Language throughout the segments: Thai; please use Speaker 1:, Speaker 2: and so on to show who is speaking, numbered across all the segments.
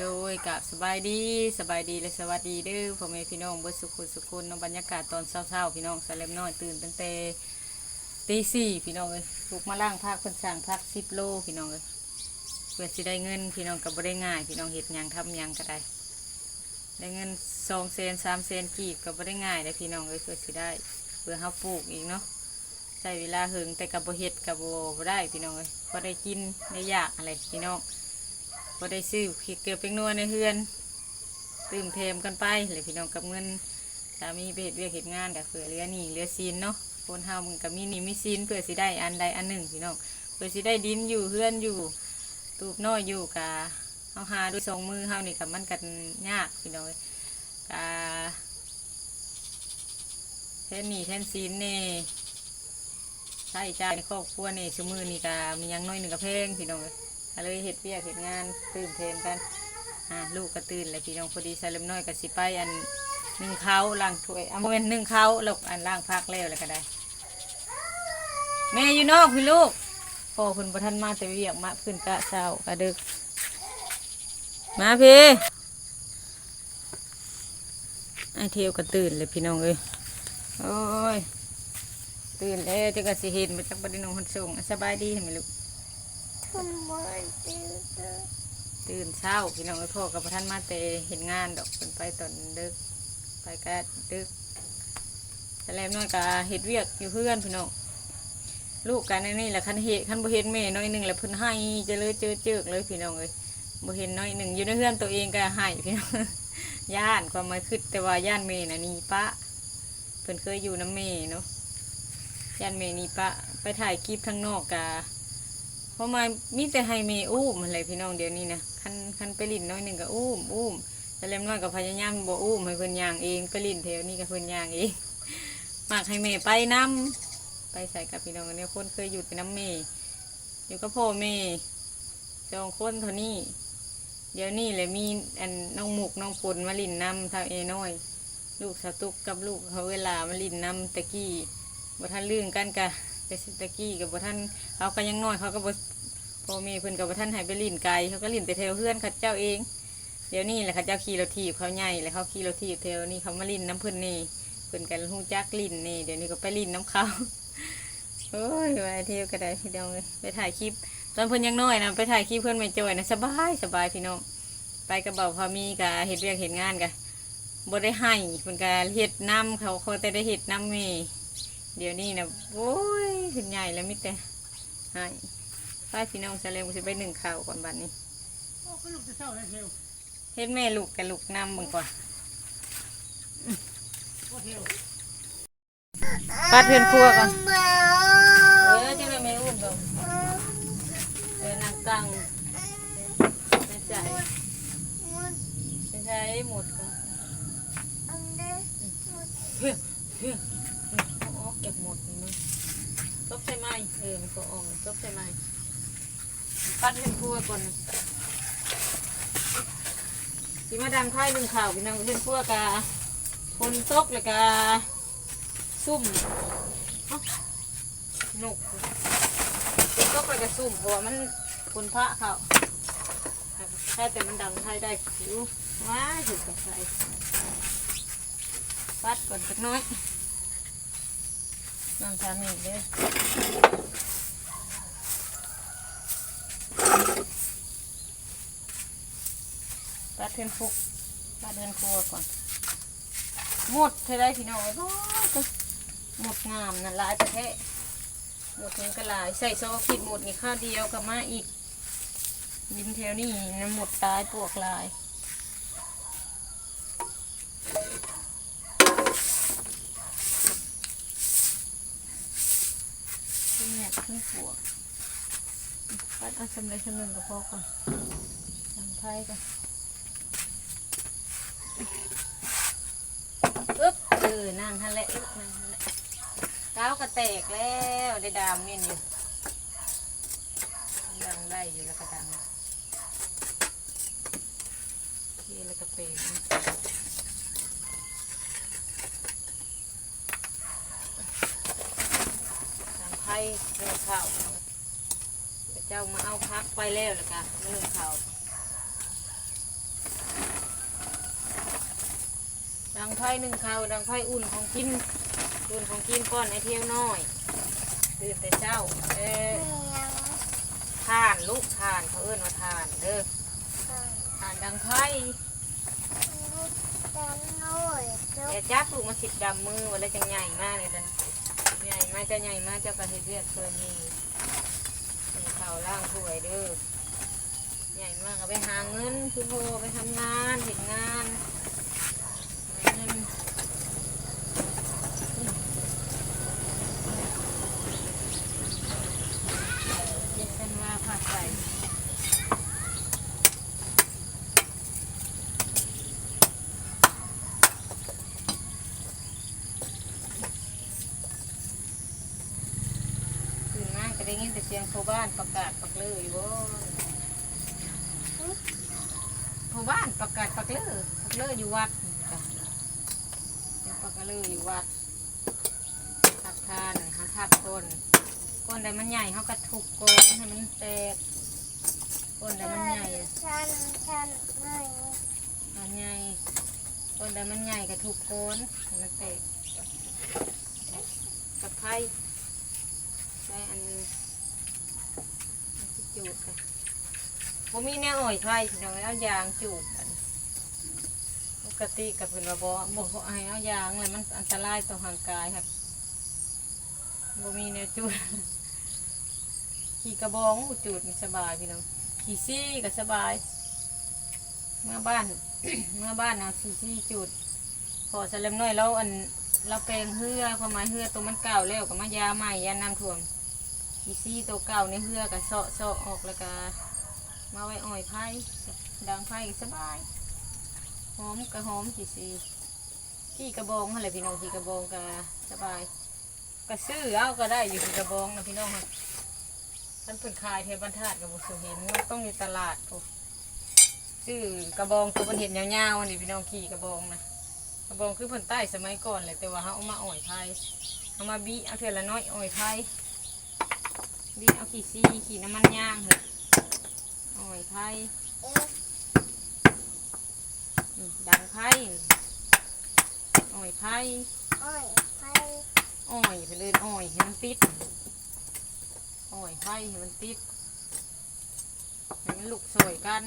Speaker 1: โดยกับสบายดีสบายดีและสวัสดีเด้อพ่อแม่พี่น้องเบิดสุขุสุขุนเนาะบรรยากาศตอนเช้าๆพี่น้องสแลมน้อยตื่นตั้งแต่ตีสี่พี่น้องเลยลุกมาล่างพักคนสั่งพักสิบโลพี่น้องเลยเพื่อสิได้เงินพี่น้องก็บ่ได้ง่าย พี่น้องเห็ดยังทำยังก็ได้ได้เงินสองเซนสามเซนกีบก็บ่ได้ง่ายเลยพี่น้องเลยเพื่อสิได้เพื่อเฮาปลูกอีกเนาะใช้เวลาหิงแต่กับบ่เฮ็ดกับบ่ได้พี่น้องเลยพอได้กินได้ยากอะไรพี่น้อง พอได้ซื้อพริกเกลือเป็นนัวในเฮือน ตื่มเทมกันไปเลยพี่น้องกับเงินสามีไปเฮ็ดเวียกเฮ็ดงานกับเผื่อเหลือนี่เหลือซีนเนาะคนเฮามันกับมีหนี่มีซีนเพื่อสิได้อันใดอันหนึ่งพี่น้องเพื่อสิได้ดินอยู่เฮือนอยู่ ตูบน้อยอยู่กะเฮาหาด้วยสองมือเฮานี่กับมันกันยากพี่น้องกะแทนหนี่แทนซีนนี่ใช้จ่ายในครอบครัวนี่ชั่มือนี่กะมียังน้อยหนึ่งกับเพลงพี่น้องเอ้ย ก็เลยเฮ็ดเวียกเฮ็ดงานตื่นเทมกันอ่าลูกก็ตื่นเลยพี่น้องพอดีใส่เล็มน้อยก็สิไปอันหนึ่งเขาล้างถ้วยเอาโมเมนหนึ่งเขาแล้วอันล้างพักแล้วแล้วก็ได้ แม่อยู่นอกพี่ลูกพ่อเพิ่นประทันมาแต่เวียกมาเพิ่นกะเช้ากะดึก มาพี่ไอเทียวก็ตื่นเลยพี่น้องเอ้ยโอ้ยตื่นแล้วจะก็สิเห็นมาจากบัดนี้น้องคนส่งสบายดีเห็นไหมลูก ตื่นเช้าพี่น้องพ่อกับพระท่านมาแต่เห็นงานดอกเป็นไปตอนดึก ไปก็ดึกแต่แล้วน้อยก็เห็ดเวียกอยู่เพื่อนพี่น้องลูกกันนี่แหละคันเหตุคันบ่เห็นแม่น้อยหนึ่งแหละเพิ่นให้เจะเลยเจอเจอเลยพี่น้องเลยบ่เห็นน้อยหนึ่งอยู่ในเพื่อนตัวเองก็ให้พี่น้องย่านความหมายคือแต่ว่าย่านเมนะนี่ปะเพิ่นเคยอยู่น้ำเมเนาะย่านเมนี่ปะไปถ่ายคลิปทั้งนอกกะ เพราะมามีแต่ให้เมอุ้มอะไรพี่น้องเดี๋ยวนี้นะคันคันไปลินน้อยหนึ่งก็อุ้มอุ้มแต่เล็มน้อยกับพยายามบ่อุ้มให้เพิ่นย่างเองไปลินแถวนี้กับเพิ่นย่างเองมากให้เมไปน้ำไปใส่กับพี่น้องอันนี้คนเคยอยู่แต่น้ำเมอยู่กับพ่อเมจองคนเท่านี้ เดี๋ยวนี้เลยมีอันน้องหมกน้องปนมาลินน้ำทาเอน้อยลูกสาวตุกกับลูกเขาเวลามาลินน้ำตะกี้บ่ทันลื่นกันกะ แต่ตะกี้กับบ่ทันเขาก็ยังน้อยเขาก็บ่พอมีเพิ่นกับบท่านให้ไปลิ่นไกลเขาก็ลิ่นแต่เทวเพื่อนเขาเจ้าเอง เดี๋ยวนี้แหละเขาเจ้าขี่รถถีบเขาใหญ่แล้วเขาขี่รถถีบเทวนี่เขามาลิ่นน้ำเพิ่นนี่เพิ่นกันหูจักลิ่นนี่เดี๋ยวนี้ก็ไปลิ่นน้ำเขาโอ้ยไปเที่ยวก็ได้พี่น้องเลยไปถ่ายคลิป ตอนเพิ่นยังน้อยนะไปถ่ายคลิปเพื่อนไม่จอยนะสบายสบายพี่น้องไปกับเบาพามีกับเฮ็ดเรียกเฮ็ดงานกันบ่ได้ให้เพิ่นก็เฮ็ดน้ำเขาเขาแต่ได้เฮ็ดน้ำนี่ เดี๋ยวนี้นะโอ้ยขึ้นใหญ่แล้วมิแต่ให้ป้าพี่น้องเสลมจะไปหนึ่งข่าวก่อนบัดนี้
Speaker 2: โอ้ก็ลูกจะเศร้าเลยเทว
Speaker 1: เฮ็ดแม่ลูกกับลูกน้ำมึงก่อน
Speaker 2: โอ้เทว
Speaker 1: ปัดเพื่อนครัวก่อน
Speaker 3: มา
Speaker 1: เออจะได้ไม่อุ้มดอกเออนางตังไม่ใจไม่ใช่หมดก่อน
Speaker 3: อันเดอร์
Speaker 1: เฮ้ย เอากหมดนี่มึงซบใช่ไหมเออมันก็ออกซบใช่ไหมปัดเพื่อนครัวก่อนสิมาดังไพ่หนึ่งข่าวพี่น้องเพื่นครัวกะคนตกเลยกะซุ่มหนุกก็ไปกระสุ่มเพราะว่ามันคุณพระเขาแค่แต่มันดังไทยได้ผิวว้ายถึงกับใส่ปัดก่อนสักน้อย น้ำชาเมกเลยปัดเทือนฟุกปัดเดือนครัวก่อน หมดเท่าไรพี่น้องไอ้บ้าหมดงามนั่นลายประเทศหมดเงินก็ลายใส่ซอผิดหมดนี่ข้าเดียวกับมาอีกดินแถวนี่น้ำหมดตายปวกลายขึ้น เนี่ยขึ้นปวปัดเอาสำเร็จสำเร็จกับพ่อก่อนทำไพ่ก่อนอึ๊บเออนั่งทันแหละอึ๊บนั่งทันแหละก้าวกระแตกแล้วได้ดามเมียอยู่ดังได้อยู่แล้วก็ดังโอเคแล้วก็เปย์ นะทำไพ่เรื่องข้าวเจ้ามาเอาพักไปแล้วแล้วกันเรื่องข้าวดังไพ่หนึ่งข้าวดังไพ่อุ่นของกินอุ่นของกินก้อนไอเที่ยวน้อยตื่นแต่เช้า เออ
Speaker 3: มียัง
Speaker 1: ทานลูกทานเขาเอื้อนว่าทานเด้อ
Speaker 3: ใส่
Speaker 1: ทานดังไพ่
Speaker 3: ลูกแตงน้อยลู
Speaker 1: แต่
Speaker 3: ก
Speaker 1: จับลูกมาสิบดำมือวันละจังใหญ่มากเลยนะใหญ่ มาจะใหญ่มากเจ้ากระเทศเรียกเคยมีมีข่าล่างถ้วยเด้อใหญ่มากเอาไปหาเงินคือโพไปทำงานเห็นงานหาเงิน เย็นกันว่าผัดใส่ตื่นมาก็ ได้ยินแต่เสียงชาวบ้านประกาศปักเลยว่าชาวบ้านประกาศปักเลยปักเลยอยู่วัดปักเลยอยู่วัดทับทานหาทับคนก้นใดมันใหญ่เขากระทุกโกนให้มันแตกก้นใดมันใหญ่
Speaker 3: ฉันฉันไม่
Speaker 1: มันใหญ่ก้นใดมันใหญ่กระทุกโกนให้มันแตกกับไพ่ ได้อันนึงมันสิจูดกันผมมีแนวอ่อยไพ่พี่น้องเอายางจูดกันปกติกับเพื่อนว่าบอกบอกให้เอายางเลยมันอันตรายต่อร่างกายครับบ่มีแนวจูดขี่กระบองอจูดมันสบายพี่น้องขี่ซี่ก็สบาย เมื่อบ้าน เมื่อบ้านเอาขี่ซี่จูดพอสะเล็มน้อยแล้วอันเราแปลงเหือความหมายเหือตัวมันเก่าแล้วก็มายาใหม่ยาน้ำท่วม ขี่ซี่ตัวเก่าในเหือก็เสาะเสาะออกแล้วก็มาไว้อ่อยไผ่ดังไผ่สบายหอมก็หอมขี่ซี่ขี่กระบองอะไรพี่น้องขี่กระบองก็สบายก็ซื้อเอาก็ได้อยู่ขี่กระบองนะพี่น้องค่ะท่านเพิ่นขายเทบันทาดกับบุษเห็นมันต้องอยู่ตลาดโอ้ชื่อกระบองตัวมันเห็นยาวๆนี่พี่น้องขี่กระบองนะกระบองคือเพิ่นใต้สมัยก่อนเลยแต่ว่าเขาเอามาอ่อยไผ่เอามาบีเอาเถื่อละน้อยอ่อยไผ่บีเอาขี่ซีขี่น้ำมันย่างเหอะอ่อยไผ่ดังไผ่อ่อยไผ่
Speaker 3: อ้อยไป
Speaker 1: อ่อยไปเลยอ่อยให้มันติดอ่อยไผ่ให้มันติดให้มันลุกสวยกัน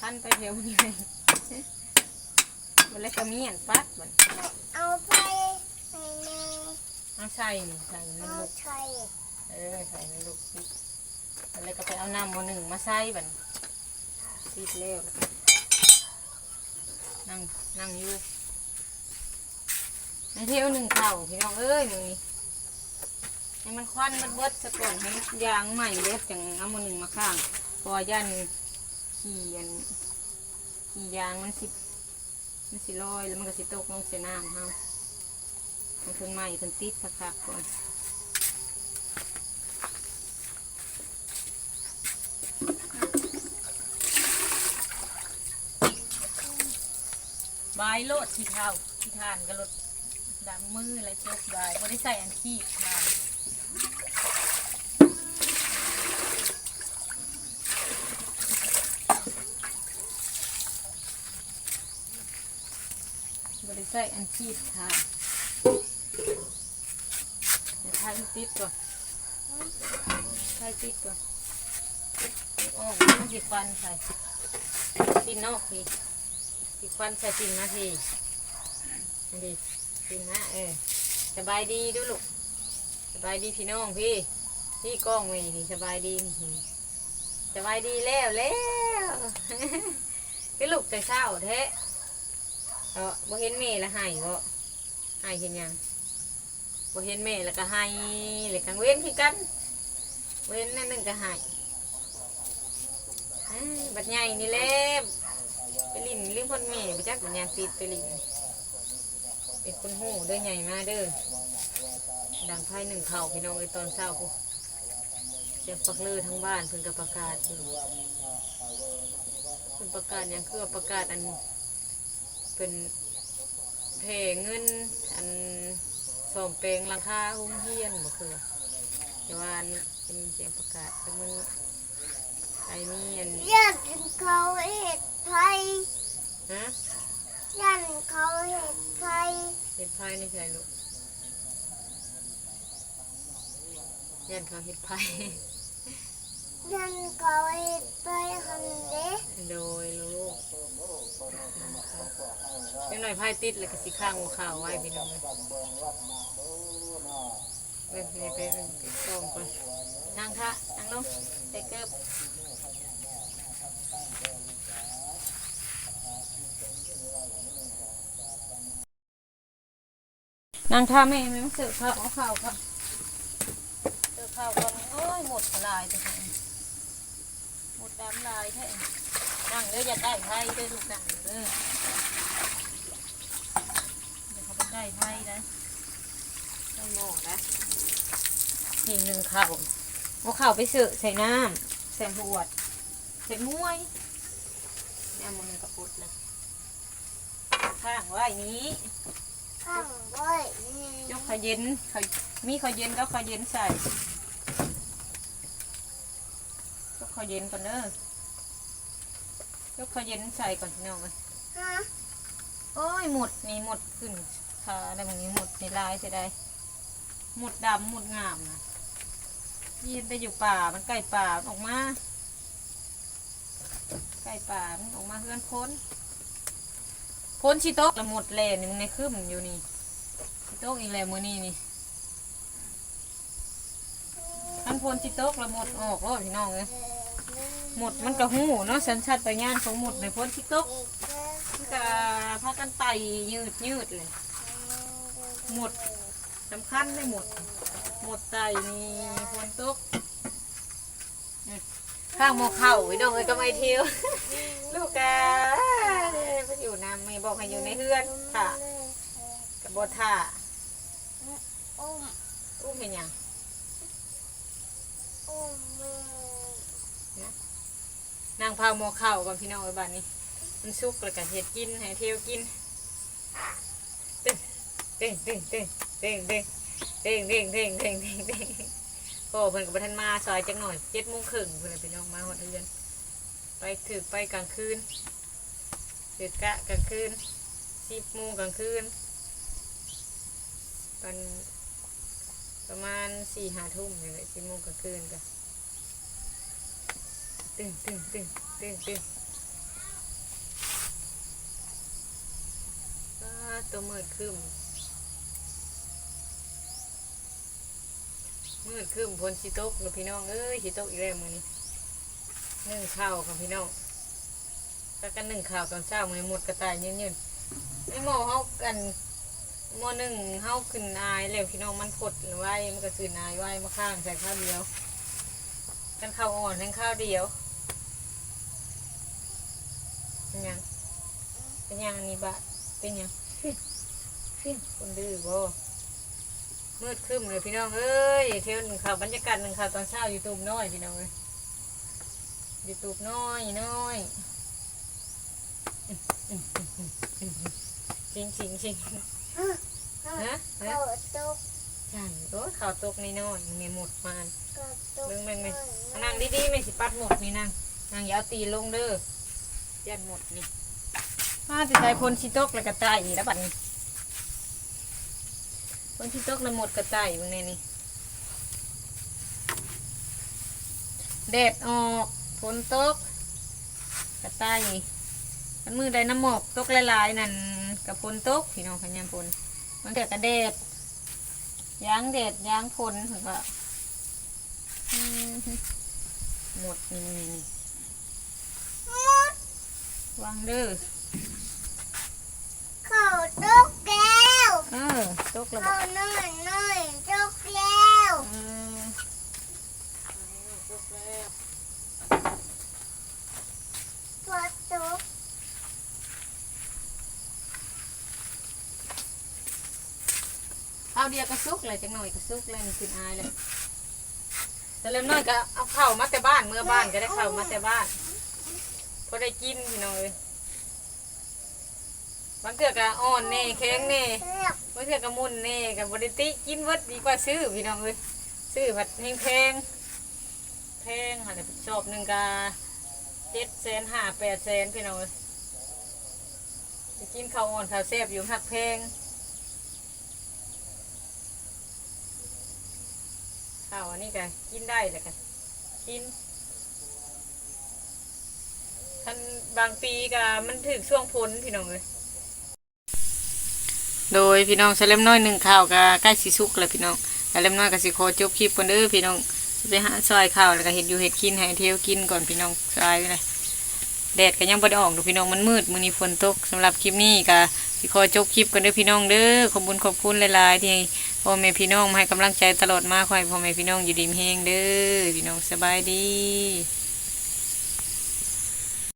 Speaker 1: ท่านไปเที่ยวนี่เลยมันเลยกระเมียนปัดมัน
Speaker 3: เอาไปให้แม่
Speaker 1: เอา ใส่นี่ใส่มัน
Speaker 3: เอา
Speaker 1: ลุก
Speaker 3: ใช้
Speaker 1: เออใส่มันลุกสิมันเลยก็ไปเอาน้ำมาหนึ่งมาใส่บันซีดเร็วนั่งนั่งอยู่ในเที่ยวหนึ่งเข่าพี่น้องเอ้ยมึงนี่ให้มันควันมันเบิดสะก่อนให้ยางใหม่เล็บจังเอามาหนึ่งมาข้าง พอยันขี่อันขี่ยางมันสิมันสิลอยแล้วมันก็สิตกลงเสน้ำเฮา มันขึ้นใหม่ขึ้นติดคักๆก่อนบายโลดที่เท้าที่ทานก็ลดดังมืออะไรจกบายก็ได้ใส่อันขี้ทานบริใส่อันขี้ทาน เดี๋ยวทายติดก่อนทายติดก่อนโอ้มันสิฟันใส่ตินนอกพี่สิฟันใส่ตินนะพี่อันดีตินนะเออสบายดีด้วยลูกสบายดีพี่น้องพี่พี่กล้องไว้นี่สบายดีนี่สบายดีแล้วแล้วพี่ลูกแต่เช้าแท้เออบ่เห็นแม่ละให้บ่ให้เห็นยัง บ่เห็นแม่แล้วก็ให้เลยกังเว้นคือกัน เว้นนั่นนึงก็ให้บัดใหญ่นี่แหละไปลินลืมพ่นแม่ไปจักบัดยางติดไปลินเป็นคนหูเด้อใหญ่มาเด้อดังไพ่หนึ่งเข่าพี่น้องไอตอนเช้าพุเสียงปักเลือทั้งบ้านเพิ่นก็ประกาศเพิ่นประกาศหยังคือว่าประกาศอันเป็นเพเงินอัน สอมเปลงราคาหุ้งเฮียนบ่คือแต่ว่านี่เป็นเสียงประกาศแต่มึงไอ้นี่อัน
Speaker 3: ยันเขาเห็ดไทย
Speaker 1: ฮะ
Speaker 3: ยันเขาเห็ดไทย
Speaker 1: เห็ดไผ่นี่ใช่ลูกยันเขาเห็ดไผ่
Speaker 3: ยันเขาเห็ดไทยคันเด้
Speaker 1: โดยลูกเป็นหน่อยไพ่ติดเลยก็สิข้างหัวข่าวไว้พี่น้องเลยเว้ยไปไปไปไปกล้องก่อนนั่งค่ะนั่งลงใส่เกิบนั่งท่าแม่แม่มาเสิร์ฟข้าวข้าวครับเสิร์ฟข้าวก่อนโอ้ยหมดลายจังเลย หมดดำลายแท้นั่งเด้ออย่าใกล้ไฟเด้อลูกนั่งเด้ออย่าเขาไปใกล้ไฟนะต้องโม่นะนี่หนึ่งเข่าเอาเข่าไปเสือใส่น้ำใส่หวดใส่มวยเนี่ยมันกระปุดเลยข้างไว้นี้
Speaker 3: ข้างไว้นี่
Speaker 1: ยกขาวเย็นขาวมีขาวเย็นก็ขาวเย็นใส่ยกขาวเย็นก่อนเด้อยกขาวเย็นใส่ก่อนพี่น้องเลย
Speaker 3: ฮะ
Speaker 1: โอ้ยหมดนี่หมดขึ้นขาได้บางนี้หมดในลายเสียดายหมดดำหมดงามนะยืนไปอยู่ป่ามันใกล้ป่ามันออกมาใกล้ป่ามันออกมาเพื่อนพ้นพ้นชิโต๊ะละหมดเลยนี่มึงในคืมอยู่นี่ชิโต๊ะอีกแล้วมือนี่นี่อันพ้นชิโต๊ะละหมดออกแล้วพี่น้องเลย หมดมันกระหูเนาะสัญชาตญาณของหมดในพ้นชิโต๊ะ
Speaker 3: อีกแล้ว
Speaker 1: มันก็พากันไตยืดยืดเลยหมดสำคัญไม่หมด หมดไตนี่ฝนตกข้างหมเข่าไว้ดองเลยก็ไม่เที่ยวลูกกาไปอยู่น้ำไม่บอกให้อยู่ในเฮือนค่ะกับบท่า
Speaker 3: อุ้ม
Speaker 1: อุ้มเป็นยัง
Speaker 3: อุ้มมือน นา
Speaker 1: งพาหมอเข่าก่อนพี่น้องไว้บ้านนี้ มันสุกแล้วก็เห็ดกินให้เที่ยวกินเต้งเต้งเต้งเต้งเต้งเต้งเต้งเต้งเต้งเต้งเต้งเต้งพ่อเพิ่นกับทันมาซอยจังหน่อยเจ็ดโมงครึ่งเพิ่นนะพี่น้องมาหอดเรือนไปถือไปกลางคืนถือกะกลางคืนสิบโมงกลางคืนเป็นประมาณสี่ห้าทุ่มนี่แหละสิบโมงกลางคืนก็ ตึงตึงตึงตึงตึงตัวมืดขึ้นมืดขึ้นพลสิตกแล้วพี่น้องเอ้ยสิตกอีกแล้วมือนี้หนึ่งข้าวกับพี่น้องก็กันหนึ่งข้าวตอนเช้ามือหมดกระต่ายยืนๆไอ้หมอเขากันหมอหนึ่งเขาขึ้นอายแล้วพี่น้องมันพดไว้มันก็ขึ้นอายไว้มาข้างใส่ข้าวเดียว กันข้าวอ่อนทั้งข้าวเดียว เป็นหยังเป็นหยังนี่บะเป็นหยังฟิ้นฟิ้นคนดื้อบ่มืดครึ้มเลยพี่น้องเอ้ยเที่ยวหนึ่งข่าวบรรยากาศหนึ่งข่าวตอนเช้ายูทูบน้อยพี่น้องเอ้ยยูทูบน้อยน้อยจริงจริงจริง
Speaker 3: ฮะ
Speaker 1: ฮะ
Speaker 3: เขา
Speaker 1: ฮะ
Speaker 3: ตก
Speaker 1: ใช่โอ้ยข่าวตกนี่น้อยมีหมดมาน
Speaker 3: ก็ตก
Speaker 1: เบิ่งเบิ่งเบิ่งนั่งดีๆไม่สิปัดหมดนี่นั่งนั่งอยาวตีลงเด้อ ยันหมดนี่มาจะใช้พลชิตกแล้วก็ตายอีกแล้วบัดนี้พลชิตกแล้วหมดก็ตายอยู่ในนี่แดดออกฝนตกก็ตายมันมือใดน้ำหมอกตกหลายๆนั่นกับฝนตกพี่น้องพญามพลมันเกิดกระแดดย้างแดดย้างฝนถึงว่าหมดนี่นี่ วางเด้อ
Speaker 3: เขาตกแล้ว
Speaker 1: เออตกระบ
Speaker 3: เขา
Speaker 1: บ
Speaker 3: น้อยน้อยตกแล้ว
Speaker 1: เออตกแล้ว
Speaker 3: พอตก
Speaker 1: เอาเดียวก็ซุกเลยจังหน่อยก็ซุกเลยมันขึ้นอายเลยแต่เริ่มน้อยก็เอาเข่าวมาแต่บ้านเมื่อบ้านก็ได้เข่าวมาแต่บ้าน พอได้กินพี่น้องเลยบางเกือกก็อ่อนเน่แข็งเน่บางเกือกก็มุนเน่กับบริติกินวิดดีกว่าซื้อพี่น้องเลยซื้อผัดแพงแพงแพงค่ะเนี่ยชอบหนึ่งกาเจ็ดแสนห้าแปดแสนพี่น้องเอ้ยไปกินข้าวอ่อนข้าวแซ่บอยู่หักแพงข้าวอันนี้กันกินได้เลยกันกิน ทันบางปีก็มันถึงช่วงพ้นพี่น้องเลยโดยพี่น้องเสลมน้อยหนึ่งข่าวก็ใกล้สิสุกแล้วพี่น้องเสลมน้อยก็สิขอจบคลิปกันเด้อพี่น้องไปหาซอยข้าวแล้วก็เห็ดอยู่เห็ดกินให้เที่ยวกินก่อนพี่น้องซอยเลยแดดก็ยังบ่ได้ออกดูพี่น้องมันมืดมื้อนี้ฝนตกสำหรับคลิปนี้ก็สิขอจบคลิปกันเด้อพี่น้องเด้อขอบคุณขอบคุณหลายๆที่พ่อแม่พี่น้องมาให้กำลังใจตลอดมาขอให้พ่อแม่พี่น้องอยู่ดีมีแฮงเด้อพี่น้องสบายดี